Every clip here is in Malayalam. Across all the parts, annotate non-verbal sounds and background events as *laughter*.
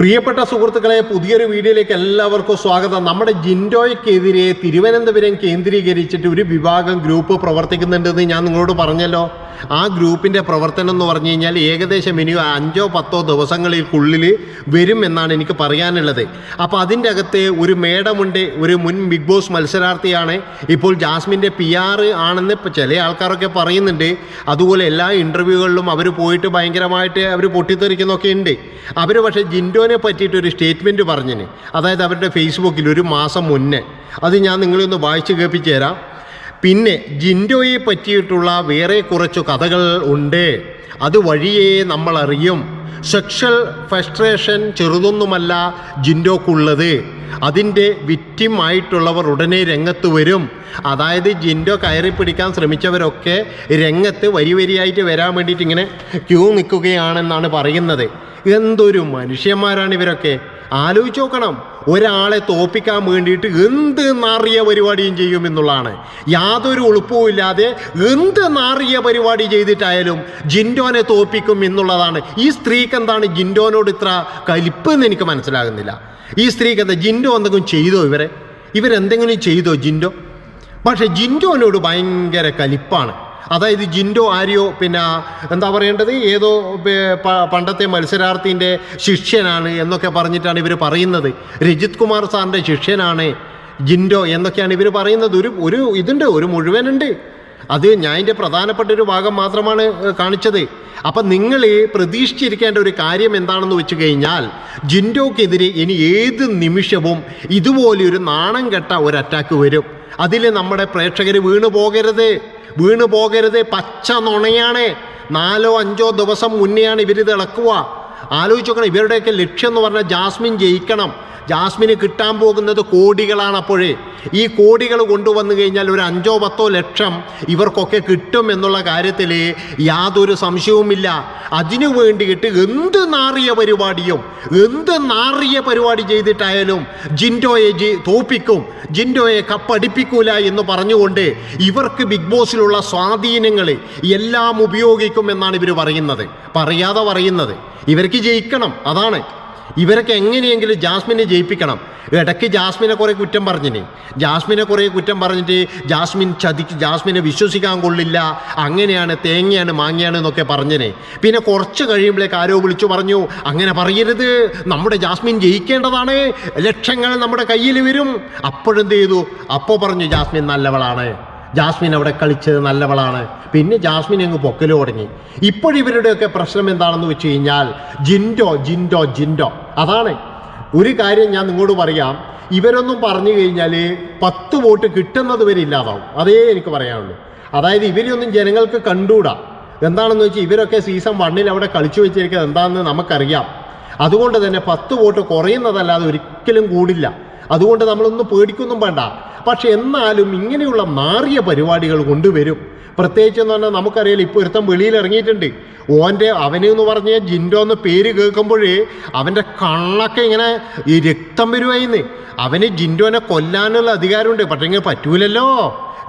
പ്രിയപ്പെട്ട സുഹൃത്തുക്കളെ പുതിയൊരു വീഡിയോയിലേക്ക് എല്ലാവർക്കും സ്വാഗതം. നമ്മുടെ ജിൻഡോയ്ക്കെതിരെ തിരുവനന്തപുരം കേന്ദ്രീകരിച്ചിട്ട് ഒരു വിഭാഗം ഗ്രൂപ്പ് പ്രവർത്തിക്കുന്നുണ്ടെന്ന് ഞാൻ നിങ്ങളോട് പറഞ്ഞല്ലോ. ആ ഗ്രൂപ്പിന്റെ പ്രവർത്തനം എന്ന് പറഞ്ഞു കഴിഞ്ഞാൽ ഏകദേശം ഇനി അഞ്ചോ പത്തോ ദിവസങ്ങളിൽക്കുള്ളിൽ വരും എന്നാണ് എനിക്ക് പറയാനുള്ളത്. അപ്പോൾ അതിന്റെ അകത്ത് ഒരു മേഡമുണ്ട് ഒരു മുൻ ബിഗ് ബോസ് മത്സരാർത്ഥിയാണ്. ഇപ്പോൾ ജാസ്മിന്റെ പി ആർ ആണെന്ന് ചില ആൾക്കാരൊക്കെ പറയുന്നുണ്ട്. അതുപോലെ എല്ലാ ഇന്റർവ്യൂകളിലും അവർ പോയിട്ട് ഭയങ്കരമായിട്ട് അവർ പൊട്ടിത്തെറിക്കുന്നൊക്കെ ഉണ്ട്. അവർ പക്ഷേ ജിൻഡോനെ പറ്റിയിട്ട് ഒരു സ്റ്റേറ്റ്മെന്റ് പറഞ്ഞിന്. അതായത് അവരുടെ ഫേസ്ബുക്കിൽ ഒരു മാസം മുന്നേ. അത് ഞാൻ നിങ്ങളെ ഒന്ന് വായിച്ച് കേൾപ്പിച്ചു തരാം. പിന്നെ ജിൻഡോയെ പറ്റിയിട്ടുള്ള വേറെ കുറച്ചു കഥകൾ ഉണ്ട്. അത് വഴിയേ നമ്മൾ അറിയും സെക്ഷൽ ഫ്രസ്ട്രേഷൻ ചെറുതൊന്നുമല്ല ജിൻഡോക്കുള്ളത്. അതിന്റെ വിറ്റിം ആയിട്ടുള്ളവർ ഉടനെ രംഗത്ത് വരും. അതായത് ജിൻഡോ കയറി പിടിക്കാൻ ശ്രമിച്ചവരൊക്കെ രംഗത്ത് വരി വരിയായിട്ട് വരാൻ വേണ്ടിയിട്ട് ഇങ്ങനെ ക്യൂ നിൽക്കുകയാണെന്നാണ് പറയുന്നത്. എന്തൊരു മനുഷ്യന്മാരാണ് ഇവരൊക്കെ. ആലോചിച്ച് നോക്കണം. ഒരാളെ തോപ്പിക്കാൻ വേണ്ടിയിട്ട് എന്ത് നാറിയ പരിപാടിയും ചെയ്യും എന്നുള്ളതാണ്. യാതൊരു ഉളുപ്പുമില്ലാതെ എന്ത് നാറിയ പരിപാടി ചെയ്തിട്ടായാലും ജിൻഡോനെ തോപ്പിക്കും എന്നുള്ളതാണ്. ഈ സ്ത്രീക്ക് എന്താണ് ജിൻഡോനോട് ഇത്ര കലിപ്പ് എന്ന് എനിക്ക് മനസ്സിലാകുന്നില്ല. ഈ സ്ത്രീക്ക് എന്താ ജിൻഡോ എന്തെങ്കിലും ചെയ്തോ ഇവരെ? ഇവരെന്തെങ്കിലും ചെയ്തോ ജിൻഡോ? പക്ഷേ ജിൻഡോനോട് ഭയങ്കര കലിപ്പാണ്. അതായത് ജിൻഡോ ആര്യോ പിന്നെ എന്താ പറയേണ്ടത്? ഏതോ പണ്ടത്തെ മത്സരാർത്ഥിന്റെ ശിഷ്യനാണ് എന്നൊക്കെ പറഞ്ഞിട്ടാണ് ഇവർ പറയുന്നത്. രജിത് കുമാർ സാറിന്റെ ശിഷ്യനാണ് ജിൻഡോ എന്നൊക്കെയാണ് ഇവർ പറയുന്നത്. ഒരു ഒരു ഇതുണ്ട് ഒരു മുഴുവനുണ്ട്. അത് ഞാൻ എന്റെ പ്രധാനപ്പെട്ട ഒരു ഭാഗം മാത്രമാണ് കാണിച്ചത്. അപ്പം നിങ്ങൾ പ്രതീക്ഷിച്ചിരിക്കേണ്ട ഒരു കാര്യം എന്താണെന്ന് വെച്ച് കഴിഞ്ഞാൽ ജിൻഡോക്കെതിരെ ഇനി ഏത് നിമിഷവും ഇതുപോലെ ഒരു നാണം കെട്ട ഒരു അറ്റാക്ക് വരും. അതിൽ നമ്മുടെ പ്രേക്ഷകർ വീണു പോകരുത് വീണു പോകരുത്. പച്ച നുണയാണ്. നാലോ അഞ്ചോ ദിവസം മുന്നെയാണ് ഇവരിത് ഇളക്കുക. ആലോചിച്ച് നോക്കണം. ഇവരുടെയൊക്കെ ലക്ഷ്യം എന്ന് പറഞ്ഞാൽ ജാസ്മിൻ ജയിക്കണം. ജാസ്മിന് കിട്ടാൻ പോകുന്നത് കോടികളാണ് അപ്പോഴേ. ഈ കോടികൾ കൊണ്ടുവന്നു കഴിഞ്ഞാൽ ഒരു അഞ്ചോ പത്തോ ലക്ഷം ഇവർക്കൊക്കെ കിട്ടും എന്നുള്ള കാര്യത്തിൽ യാതൊരു സംശയവുമില്ല. അതിനു വേണ്ടിയിട്ട് എന്ത് നാറിയ പരിപാടിയും എന്ത് നാറിയ പരിപാടി ചെയ്തിട്ടായാലും ജിൻഡോയെ ജി തോപ്പിക്കും ജിൻഡോയെ കപ്പടിപ്പിക്കൂല എന്ന് പറഞ്ഞുകൊണ്ട് ഇവർക്ക് ബിഗ് ബോസിലുള്ള സ്വാധീനങ്ങൾ എല്ലാം ഉപയോഗിക്കും എന്നാണ് ഇവർ പറയുന്നത്. പറയാതെ പറയുന്നത്. ഇവർക്ക് ജയിക്കണം അതാണ്. ഇവരൊക്കെ എങ്ങനെയെങ്കിലും ജാസ്മിനെ ജയിപ്പിക്കണം. ഇടയ്ക്ക് ജാസ്മിനെ കുറേ കുറ്റം പറഞ്ഞിന്. ജാസ്മിനെ കുറേ കുറ്റം പറഞ്ഞിട്ട് ജാസ്മിൻ ചതി ജാസ്മിനെ വിശ്വസിക്കാൻ കൊള്ളില്ല. അങ്ങനെയാണ് തേങ്ങയാണ് മാങ്ങയാണ് എന്നൊക്കെ പറഞ്ഞിന്. പിന്നെ കുറച്ച് കഴിയുമ്പോഴേക്ക് ആരോ വിളിച്ചു പറഞ്ഞു അങ്ങനെ പറയരുത്. നമ്മുടെ ജാസ്മിൻ ജയിക്കേണ്ടതാണ്. ലക്ഷങ്ങൾ നമ്മുടെ കയ്യിൽ വരും. അപ്പോഴെന്ത് ചെയ്തു? അപ്പോൾ പറഞ്ഞു ജാസ്മിൻ നല്ലവളാണ്. ജാസ്മിൻ അവിടെ കളിച്ചത് നല്ലവളാണ്. പിന്നെ ജാസ്മിൻ അങ്ങ് പൊക്കൽ തുടങ്ങി. ഇപ്പോഴിവരുടെയൊക്കെ പ്രശ്നം എന്താണെന്ന് വെച്ച് കഴിഞ്ഞാൽ ജിൻഡോ ജിൻഡോ ജിൻഡോ. അതാണ്. ഒരു കാര്യം ഞാൻ നിങ്ങളോട് പറയാം. ഇവരൊന്നും പറഞ്ഞു കഴിഞ്ഞാൽ പത്ത് വോട്ട് കിട്ടുന്നത് വരെ ഇല്ലാതാവും. അതേ എനിക്ക് പറയാനുള്ളൂ. അതായത് ഇവരെയൊന്നും ജനങ്ങൾക്ക് കണ്ടുകൂടാ. എന്താണെന്ന് വെച്ചാൽ ഇവരൊക്കെ സീസൺ വണ്ണിൽ അവിടെ കളിച്ചു വെച്ചിരിക്കുന്നത് എന്താണെന്ന് നമുക്കറിയാം. അതുകൊണ്ട് തന്നെ പത്ത് വോട്ട് കുറയുന്നതല്ലാതെ ഒരിക്കലും കൂടില്ല. അതുകൊണ്ട് നമ്മളൊന്നും പേടിക്കൊന്നും വേണ്ട. പക്ഷെ എന്നാലും ഇങ്ങനെയുള്ള മാറിയ പരിപാടികൾ കൊണ്ടുവരും. പ്രത്യേകിച്ച് എന്ന് പറഞ്ഞാൽ നമുക്കറിയാലോ ഇപ്പോൾ ഒരുത്തം വെളിയിൽ ഇറങ്ങിയിട്ടുണ്ട്. ഓന്റെ അവനെന്ന് പറഞ്ഞ ജിൻഡോ എന്ന് പേര് കേൾക്കുമ്പോഴേ അവന്റെ കണ്ണൊക്കെ ഇങ്ങനെ ഈ രക്തം വരുവായിന്ന്. അവന് ജിൻഡോനെ കൊല്ലാനുള്ള അധികാരമുണ്ട്. പക്ഷേ പറ്റൂലല്ലോ.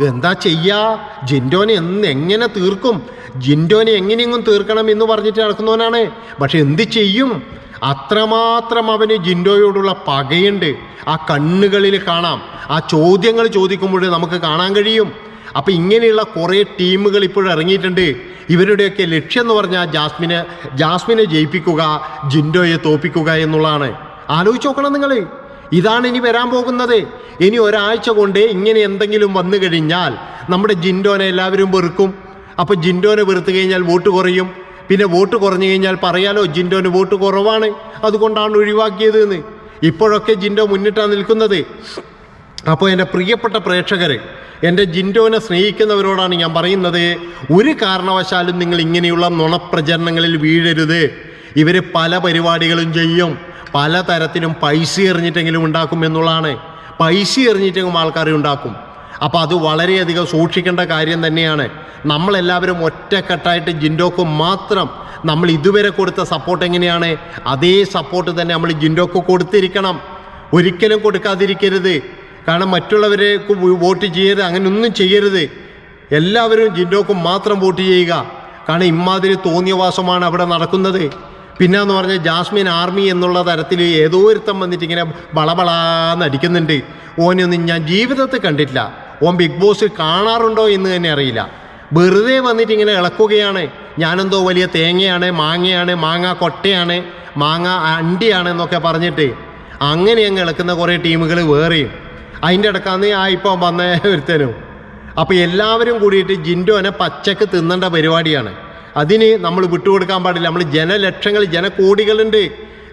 എന്താ ചെയ്യാ? ജിൻഡോനെ എന്ന് എങ്ങനെ തീർക്കും? ജിൻഡോനെ എങ്ങനെയെങ്കിലും തീർക്കണം എന്ന് പറഞ്ഞിട്ട് നടക്കുന്നവനാണ്. പക്ഷെ എന്ത് ചെയ്യും? അത്രമാത്രം അവന് ജിൻഡോയോടുള്ള പകയുണ്ട്. ആ കണ്ണുകളിൽ കാണാം. ആ ചോദ്യങ്ങൾ ചോദിക്കുമ്പോൾ നമുക്ക് കാണാൻ കഴിയും. അപ്പം ഇങ്ങനെയുള്ള കുറേ ടീമുകൾ ഇപ്പോൾ ഇറങ്ങിയിട്ടുണ്ട്. ഇവരുടെയൊക്കെ ലക്ഷ്യം എന്ന് പറഞ്ഞാൽ ജാസ്മിനെ ജാസ്മിനെ ജയിപ്പിക്കുക ജിൻഡോയെ തോപ്പിക്കുക എന്നുള്ളതാണ്. ആലോചിച്ച് നോക്കണം നിങ്ങൾ ഇതാണ് ഇനി വരാൻ പോകുന്നത്. ഇനി ഒരാഴ്ച കൊണ്ട് ഇങ്ങനെ എന്തെങ്കിലും വന്നു കഴിഞ്ഞാൽ നമ്മുടെ ജിൻഡോനെ എല്ലാവരും വെറുക്കും. അപ്പോൾ ജിൻഡോനെ വെറുത്തു കഴിഞ്ഞാൽ വോട്ട് കുറയും. പിന്നെ വോട്ട് കുറഞ്ഞു കഴിഞ്ഞാൽ പറയാലോ ജിൻഡോന് വോട്ട് കുറവാണ്. അതുകൊണ്ടാണ് ഒഴിവാക്കിയത് എന്ന് ഇപ്പോഴൊക്കെ ജിൻഡോ മുന്നിട്ടാണ് നിൽക്കുന്നത്. അപ്പോൾ എന്റെ പ്രിയപ്പെട്ട പ്രേക്ഷകർ എന്റെ ജിൻഡോനെ സ്നേഹിക്കുന്നവരോടാണ് ഞാൻ പറയുന്നത് ഒരു കാരണവശാലും നിങ്ങൾ ഇങ്ങനെയുള്ള നുണപ്രചരണങ്ങളിൽ വീഴരുത്. ഇവർ പല പരിപാടികളും ചെയ്യും. പല തരത്തിലും പൈസ എറിഞ്ഞിട്ടെങ്കിലും ഉണ്ടാക്കും എന്നുള്ളതാണ്. പൈസ എറിഞ്ഞിട്ടെങ്കിലും ആൾക്കാരെ ഉണ്ടാക്കും. അപ്പോൾ അത് വളരെയധികം സൂക്ഷിക്കേണ്ട കാര്യം തന്നെയാണ്. നമ്മളെല്ലാവരും ഒറ്റക്കെട്ടായിട്ട് ജിൻഡോക്ക് മാത്രം നമ്മൾ ഇതുവരെ കൊടുത്ത സപ്പോർട്ട് എങ്ങനെയാണ്? അതേ സപ്പോർട്ട് തന്നെ നമ്മൾ ജിൻഡോക്ക് കൊടുത്തിരിക്കണം. ഒരിക്കലും കൊടുക്കാതിരിക്കരുത്. കാരണം മറ്റുള്ളവരെ വോട്ട് ചെയ്യരുത് അങ്ങനെയൊന്നും ചെയ്യരുത്. എല്ലാവരും ജിൻഡോക്ക് മാത്രം വോട്ട് ചെയ്യുക. കാരണം ഇമാതിരി തോന്നിയവാസമാണ് അവിടെ നടക്കുന്നത്. പിന്നെ എന്ന് പറഞ്ഞാൽ ജാസ്മിൻ ആർമി എന്നുള്ള തരത്തിൽ ഏതോ ഒരുത്തം വന്നിട്ട് ഇങ്ങനെ ബളബളാന്ന് അടിക്കുന്നുണ്ട്. ഓനൊന്നും ഞാൻ ജീവിതത്തിൽ കണ്ടിട്ടില്ല. ഓൻ ബിഗ് ബോസ് കാണാറുണ്ടോ എന്ന് തന്നെ അറിയില്ല. വെറുതെ വന്നിട്ട് ഇങ്ങനെ ഇളക്കുകയാണ്. ഞാനെന്തോ വലിയ തേങ്ങയാണ് മാങ്ങയാണ് മാങ്ങ കൊട്ടയാണ് മാങ്ങ അണ്ടിയാണ് എന്നൊക്കെ പറഞ്ഞിട്ട് അങ്ങനെ അങ്ങ് ഇളക്കുന്ന കുറേ ടീമുകൾ വേറെയും. അതിന്റെ ഇടക്കാന്ന് ആ ഇപ്പം വന്ന ഒരുത്തനും. അപ്പോൾ എല്ലാവരും കൂടിയിട്ട് ജിൻഡോനെ പച്ചക്ക് തിന്നേണ്ട പരിപാടിയാണ്. അതിന് നമ്മൾ വിട്ടുകൊടുക്കാൻ പാടില്ല. നമ്മൾ ജനലക്ഷങ്ങൾ ജനകോടികളുണ്ട്.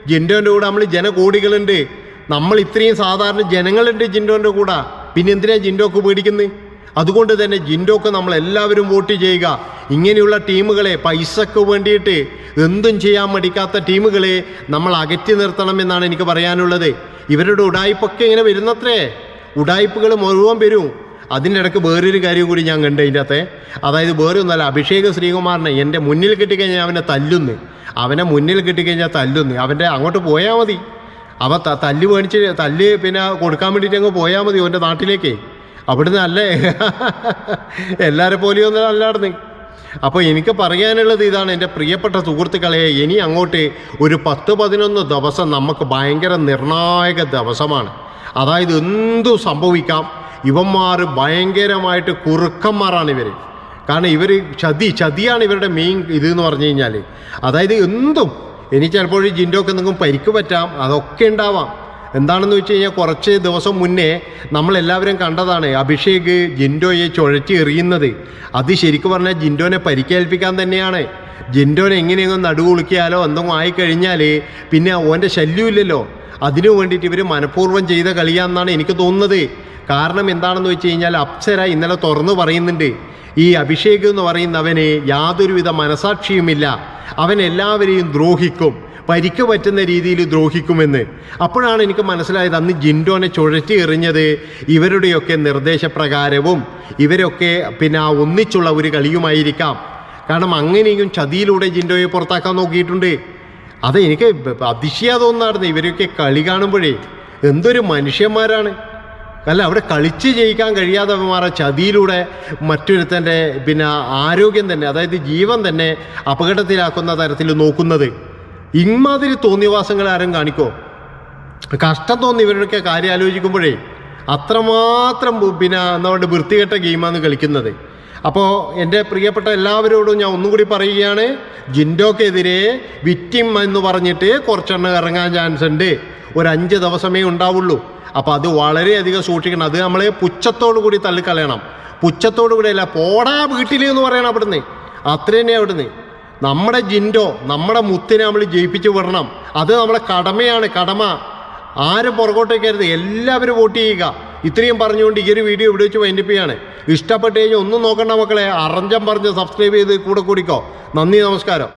ജിൻഡോന്റെ കൂടെ നമ്മൾ ജനകോടികളുണ്ട്. നമ്മൾ ഇത്രയും സാധാരണ ജനങ്ങളുണ്ട് ജിൻഡോന്റെ കൂടെ. പിന്നെ എന്തിനാ ജിൻഡോക്ക് പേടിക്കുന്നത് അതുകൊണ്ട് തന്നെ ജിൻഡോക്ക് നമ്മൾ എല്ലാവരും വോട്ട് ചെയ്യുക. ഇങ്ങനെയുള്ള ടീമുകളെ പൈസക്ക് വേണ്ടിയിട്ട് എന്തും ചെയ്യാൻ മടിക്കാത്ത ടീമുകളെ നമ്മൾ അകറ്റി നിർത്തണം എന്നാണ് എനിക്ക് പറയാനുള്ളത്. ഇവരുടെ ഉടായ്പൊക്കെ ഇങ്ങനെ വരുന്നത്രേ. ഉടായ്പകൾ മുഴുവൻ വരും. അതിന്റെ ഇടയ്ക്ക് വേറൊരു കാര്യം കൂടി ഞാൻ കണ്ടു അതിന്റെ അകത്തെ. അതായത് വേറെ ഒന്നല്ല അഭിഷേക് ശ്രീകുമാറിനെ എന്റെ മുന്നിൽ കിട്ടിക്കഴിഞ്ഞാൽ അവനെ തല്ലുന്നു. അവനെ മുന്നിൽ കിട്ടിക്കഴിഞ്ഞാൽ തല്ലുന്നു. അവന്റെ അങ്ങോട്ട് പോയാൽ മതി. അവ തല്ല് മേടിച്ച് തല്ല് പിന്നെ കൊടുക്കാൻ വേണ്ടിയിട്ട് അങ്ങ് പോയാൽ മതി ഓന്റെ നാട്ടിലേക്ക്. അവിടുന്ന് അല്ലേ *laughs* എല്ലാവരെ പോലെയൊന്നും അല്ലായിരുന്നു അപ്പോൾ എനിക്ക് പറയാനുള്ളത് ഇതാണ് എന്റെ പ്രിയപ്പെട്ട സുഹൃത്തുക്കളെ ഇനി അങ്ങോട്ട് ഒരു പത്ത് പതിനൊന്ന് ദിവസം നമുക്ക് ഭയങ്കര നിർണായക ദിവസമാണ്. അതായത് എന്തു സംഭവിക്കാം? ഇവന്മാർ ഭയങ്കരമായിട്ട് കുറുക്കന്മാരാണ് ഇവർ കാരണം ഇവർ ചതി ചതിയാണ് ഇവരുടെ മെയിൻ ഇത് എന്ന് പറഞ്ഞു കഴിഞ്ഞാൽ അതായത് എന്തും ഇനി ചിലപ്പോൾ ഈ ജിൻഡോക്ക് എന്തെങ്കിലും പരിക്ക് പറ്റാം അതൊക്കെ ഉണ്ടാവാം. എന്താണെന്ന് വെച്ച് കഴിഞ്ഞാൽ കുറച്ച് ദിവസം മുന്നേ നമ്മളെല്ലാവരും കണ്ടതാണ് അഭിഷേക് ജിൻഡോയെ ചുഴറ്റി എറിയുന്നത്. അത് ശരിക്കും പറഞ്ഞാൽ ജിൻഡോനെ പരിക്കേൽപ്പിക്കാൻ തന്നെയാണ്. ജിൻഡോനെ എങ്ങനെയെങ്കിലും നടുകുളിക്കിയാലോ എന്തെങ്കിലും ആയിക്കഴിഞ്ഞാൽ പിന്നെ ഓന്റെ ശല്യമില്ലല്ലോ. അതിനു വേണ്ടിയിട്ട് ഇവർ മനഃപൂർവം ചെയ്ത കളിയാണെന്നാണ് എനിക്ക് തോന്നുന്നത്. കാരണം എന്താണെന്ന് വെച്ച് കഴിഞ്ഞാൽ അപ്സര ഇന്നലെ തുറന്നു പറയുന്നുണ്ട്. ഈ അഭിഷേക് എന്ന് പറയുന്നവന് യാതൊരുവിധ മനസാക്ഷിയുമില്ല. അവൻ എല്ലാവരെയും ദ്രോഹിക്കും. പരിക്ക് പറ്റുന്ന രീതിയിൽ ദ്രോഹിക്കുമെന്ന്. അപ്പോഴാണ് എനിക്ക് മനസ്സിലായത് അന്ന് ജിൻഡോനെ ചുഴറ്റി എറിഞ്ഞത് ഇവരുടെയൊക്കെ നിർദ്ദേശപ്രകാരവും ഇവരൊക്കെ പിന്നെ ആ ഒന്നിച്ചുള്ള ഒരു കളിയുമായിരിക്കാം. കാരണം അങ്ങനെയും ചതിയിലൂടെ ജിൻഡോയെ പുറത്താക്കാൻ നോക്കിയിട്ടുണ്ട്. അത് എനിക്ക് അതിശയ തോന്നാറുണ്ട് ഇവരൊക്കെ കളി കാണുമ്പോഴേ. എന്തൊരു മനുഷ്യന്മാരാണ്. അല്ല അവിടെ കളിച്ച് ജയിക്കാൻ കഴിയാതെ മാറാൻ ചതിയിലൂടെ മറ്റൊരുത്തന്റെ പിന്നെ ആരോഗ്യം തന്നെ അതായത് ജീവൻ തന്നെ അപകടത്തിലാക്കുന്ന തരത്തിൽ നോക്കുന്നത്. ഇമാതിരി തോന്നിവാസങ്ങൾ ആരും കാണിക്കോ? കഷ്ടം തോന്നി ഇവരുടെയൊക്കെ കാര്യം ആലോചിക്കുമ്പോഴേ അത്രമാത്രം പിന്നെ എന്താ പറയുക വൃത്തികെട്ട ഗെയിമാണ് കളിക്കുന്നത്. അപ്പോൾ എന്റെ പ്രിയപ്പെട്ട എല്ലാവരോടും ഞാൻ ഒന്നും കൂടി പറയുകയാണ് ജിൻഡോക്കെതിരെ വിറ്റിം എന്ന് പറഞ്ഞിട്ട് കുറച്ചെണ്ണം ഇറങ്ങാൻ ചാൻസ് ഉണ്ട്. ഒരു അഞ്ച് ദിവസമേ ഉണ്ടാവുള്ളൂ. അപ്പോൾ അത് വളരെയധികം സൂക്ഷിക്കണം. അത് നമ്മൾ പുച്ഛത്തോടു കൂടി തള്ളിക്കളയണം. പുച്ഛത്തോടു കൂടി അല്ല പോടാ വീട്ടിൽ എന്ന് പറയണം അവിടുന്ന്. അത്ര തന്നെ അവിടുന്ന്. നമ്മുടെ ജിൻഡോ നമ്മുടെ മുത്തിനെ നമ്മൾ ജയിപ്പിച്ച് വിടണം. അത് നമ്മുടെ കടമയാണ് കടമ. ആരും പുറകോട്ടേക്കരുത് എല്ലാവരും വോട്ട് ചെയ്യുക. ഇത്രയും പറഞ്ഞുകൊണ്ട് ഈ ഒരു വീഡിയോ ഇവിടെ വെച്ച് വൈൻഡപ്പ് ചെയ്യാണ് ഇഷ്ടപ്പെട്ട് കഴിഞ്ഞാൽ ഒന്നും നോക്കണ്ട മക്കളെ. അറഞ്ചം പറഞ്ഞ് സബ്സ്ക്രൈബ് ചെയ്ത് കൂടെ കൂടിക്കോ. നന്ദി നമസ്കാരം.